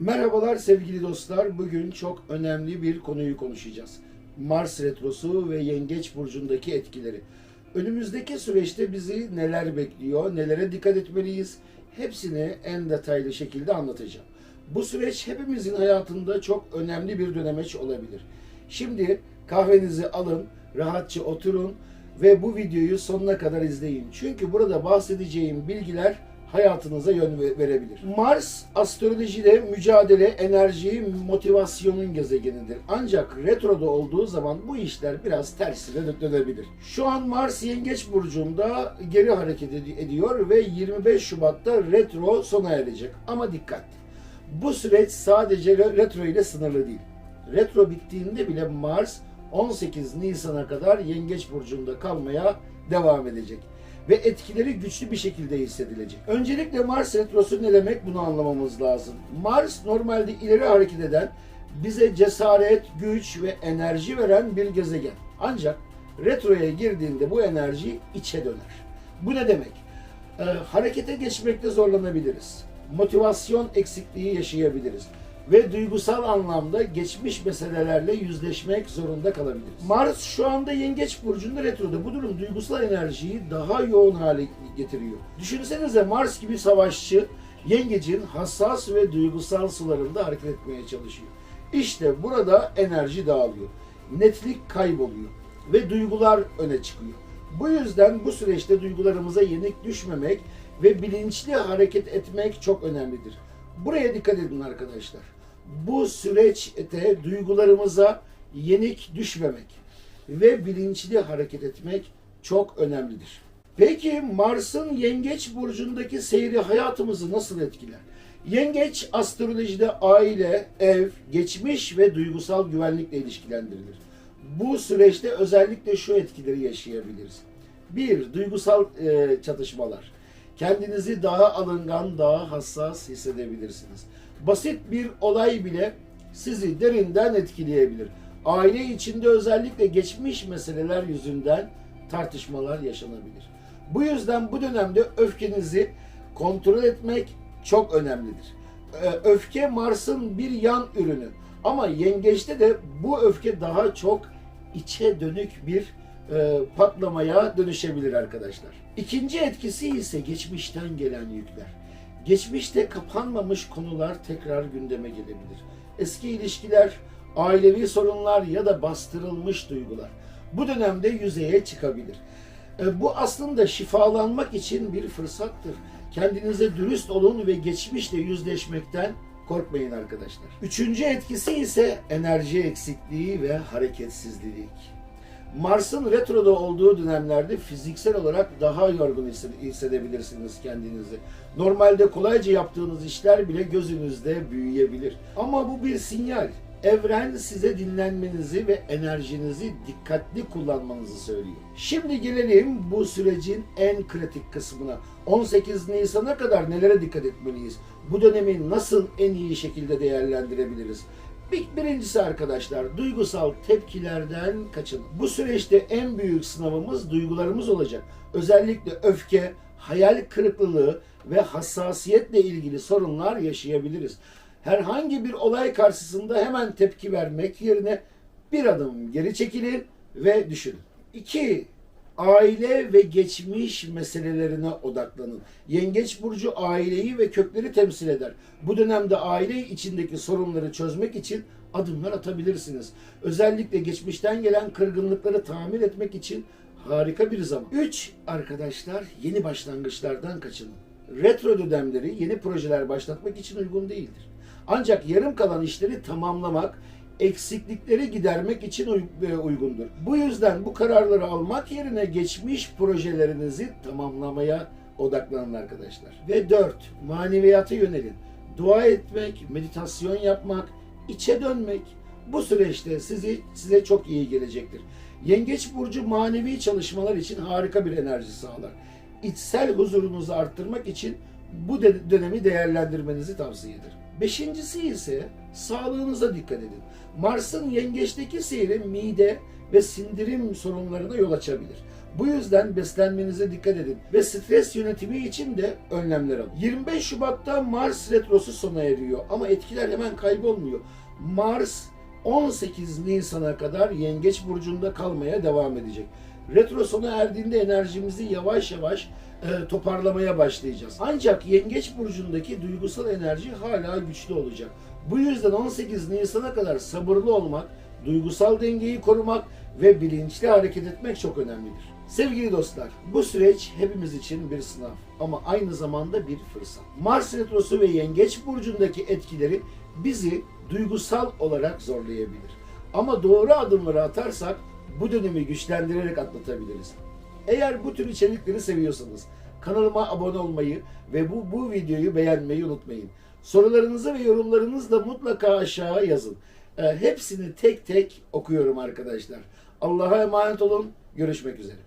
Merhabalar sevgili dostlar. Bugün çok önemli bir konuyu konuşacağız. Mars retrosu ve Yengeç burcundaki etkileri. Önümüzdeki süreçte bizi neler bekliyor, nelere dikkat etmeliyiz? Hepsini en detaylı şekilde anlatacağım. Bu süreç hepimizin hayatında çok önemli bir dönemeç olabilir. Şimdi kahvenizi alın, rahatça oturun ve bu videoyu sonuna kadar izleyin. Çünkü burada bahsedeceğim bilgiler hayatınıza yön ve- verebilir. Mars astrolojide mücadele, enerji, motivasyonun gezegenidir. Ancak retroda olduğu zaman bu işler biraz tersine dö- dönebilir. Şu an Mars Yengeç burcunda geri hareket ed- ediyor ve 25 Şubat'ta retro sona erecek. Ama dikkat. Bu süreç sadece re- retro ile sınırlı değil. Retro bittiğinde bile Mars 18 Nisan'a kadar Yengeç burcunda kalmaya devam edecek ve etkileri güçlü bir şekilde hissedilecek. Öncelikle Mars retrosu ne demek bunu anlamamız lazım. Mars normalde ileri hareket eden, bize cesaret, güç ve enerji veren bir gezegen. Ancak retroya girdiğinde bu enerji içe döner. Bu ne demek? Ee, harekete geçmekte zorlanabiliriz. Motivasyon eksikliği yaşayabiliriz ve duygusal anlamda geçmiş meselelerle yüzleşmek zorunda kalabiliriz. Mars şu anda Yengeç burcunda retroda. Bu durum duygusal enerjiyi daha yoğun hale getiriyor. Düşünsenize Mars gibi savaşçı Yengecin hassas ve duygusal sularında hareket etmeye çalışıyor. İşte burada enerji dağılıyor. Netlik kayboluyor ve duygular öne çıkıyor. Bu yüzden bu süreçte duygularımıza yenik düşmemek ve bilinçli hareket etmek çok önemlidir. Buraya dikkat edin arkadaşlar. Bu süreçte duygularımıza yenik düşmemek ve bilinçli hareket etmek çok önemlidir. Peki Mars'ın Yengeç burcundaki seyri hayatımızı nasıl etkiler? Yengeç astrolojide aile, ev, geçmiş ve duygusal güvenlikle ilişkilendirilir. Bu süreçte özellikle şu etkileri yaşayabiliriz. Bir, duygusal e, çatışmalar. Kendinizi daha alıngan, daha hassas hissedebilirsiniz. Basit bir olay bile sizi derinden etkileyebilir. Aile içinde özellikle geçmiş meseleler yüzünden tartışmalar yaşanabilir. Bu yüzden bu dönemde öfkenizi kontrol etmek çok önemlidir. Ee, Öfke Mars'ın bir yan ürünü. Ama yengeçte de bu öfke daha çok içe dönük bir e, patlamaya dönüşebilir arkadaşlar. İkinci etkisi ise geçmişten gelen yükler. Geçmişte kapanmamış konular tekrar gündeme gelebilir. Eski ilişkiler, ailevi sorunlar ya da bastırılmış duygular bu dönemde yüzeye çıkabilir. E, Bu aslında şifalanmak için bir fırsattır. Kendinize dürüst olun ve geçmişle yüzleşmekten korkmayın arkadaşlar. Üçüncü etkisi ise enerji eksikliği ve hareketsizlik. Mars'ın retroda olduğu dönemlerde fiziksel olarak daha yorgun hisse- hissedebilirsiniz kendinizi. Normalde kolayca yaptığınız işler bile gözünüzde büyüyebilir. Ama bu bir sinyal. Evren size dinlenmenizi ve enerjinizi dikkatli kullanmanızı söylüyor. Şimdi gelelim bu sürecin en kritik kısmına. 18 Nisan'a kadar nelere dikkat etmeliyiz? Bu dönemi nasıl en iyi şekilde değerlendirebiliriz? Bir, birincisi arkadaşlar duygusal tepkilerden kaçın. Bu süreçte en büyük sınavımız duygularımız olacak. Özellikle öfke, hayal kırıklığı ve hassasiyetle ilgili sorunlar yaşayabiliriz. Herhangi bir olay karşısında hemen tepki vermek yerine bir adım geri çekilin ve düşünün. İki, aile ve geçmiş meselelerine odaklanın. Yengeç burcu aileyi ve kökleri temsil eder. Bu dönemde aile içindeki sorunları çözmek için adımlar atabilirsiniz. Özellikle geçmişten gelen kırgınlıkları tamir etmek için harika bir zaman. 3 arkadaşlar yeni başlangıçlardan kaçının. Retro dönemleri yeni projeler başlatmak için uygun değildir. Ancak yarım kalan işleri tamamlamak, eksiklikleri gidermek için e, uygundur. Bu yüzden bu kararları almak yerine geçmiş projelerinizi tamamlamaya odaklanın arkadaşlar. Ve 4. Maneviyata yönelin. Dua etmek, meditasyon yapmak, içe dönmek bu süreçte sizi size çok iyi gelecektir. Yengeç burcu manevi çalışmalar için harika bir enerji sağlar. İçsel huzurunuzu arttırmak için bu dönemi değerlendirmenizi tavsiye ederim. Beşincisi ise sağlığınıza dikkat edin. Mars'ın yengeçteki seyri mide ve sindirim sorunlarına yol açabilir. Bu yüzden beslenmenize dikkat edin ve stres yönetimi için de önlemler alın. 25 Şubat'ta Mars retrosu sona eriyor ama etkiler hemen kaybolmuyor. Mars 18 Nisan'a kadar Yengeç burcunda kalmaya devam edecek. Retro sona erdiğinde enerjimizi yavaş yavaş e, toparlamaya başlayacağız. Ancak Yengeç burcundaki duygusal enerji hala güçlü olacak. Bu yüzden 18 Nisan'a kadar sabırlı olmak, duygusal dengeyi korumak ve bilinçli hareket etmek çok önemlidir. Sevgili dostlar, bu süreç hepimiz için bir sınav ama aynı zamanda bir fırsat. Mars retrosu ve Yengeç burcundaki etkileri bizi duygusal olarak zorlayabilir. Ama doğru adımları atarsak bu dönemi güçlendirerek atlatabiliriz. Eğer bu tür içerikleri seviyorsanız kanalıma abone olmayı ve bu, bu videoyu beğenmeyi unutmayın. Sorularınızı ve yorumlarınızı da mutlaka aşağı yazın. Ee, hepsini tek tek okuyorum arkadaşlar. Allah'a emanet olun. Görüşmek üzere.